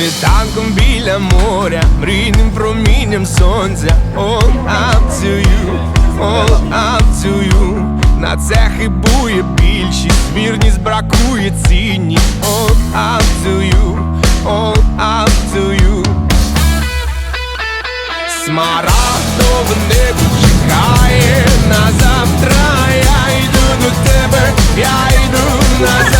світанком біля моря, мрійним промінням сонця, all up to you, all up to you. На це хибує більшість, вірність бракує цінність, all up to you, all up to you. Смарагдове небо чекає. На завтра Я йду до тебе, я йду назад. Смарагдове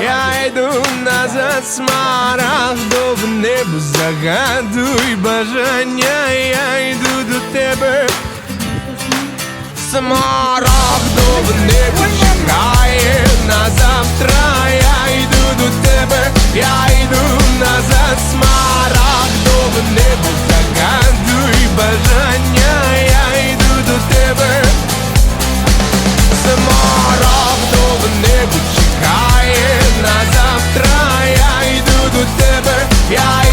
я йду назад Смарагдове небо загадуй бажання Я йду до тебе. Смарагдове небо чекає на завтра Я йду до тебе, я тебе,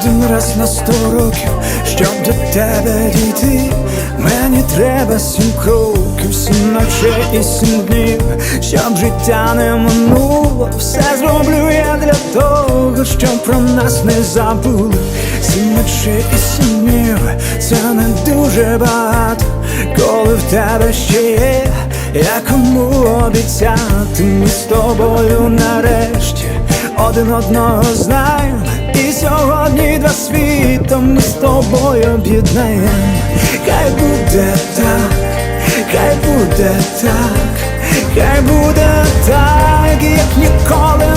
один раз на сто років, щоб до тебе дійти, мені треба сім кроків, сім ночей і сім днів, щоб життя не минуло, все зроблю я для того, щоб про нас не забули. Сім ночей і сім днів, це не дуже багато, коли в тебе ще є, я кому обіцяти, ми з тобою нарешті. Один одного знаємо, сьогодні два світа ми з тобою об'єднаємо. Хай буде так, хай буде так, хай буде так, як ніколи.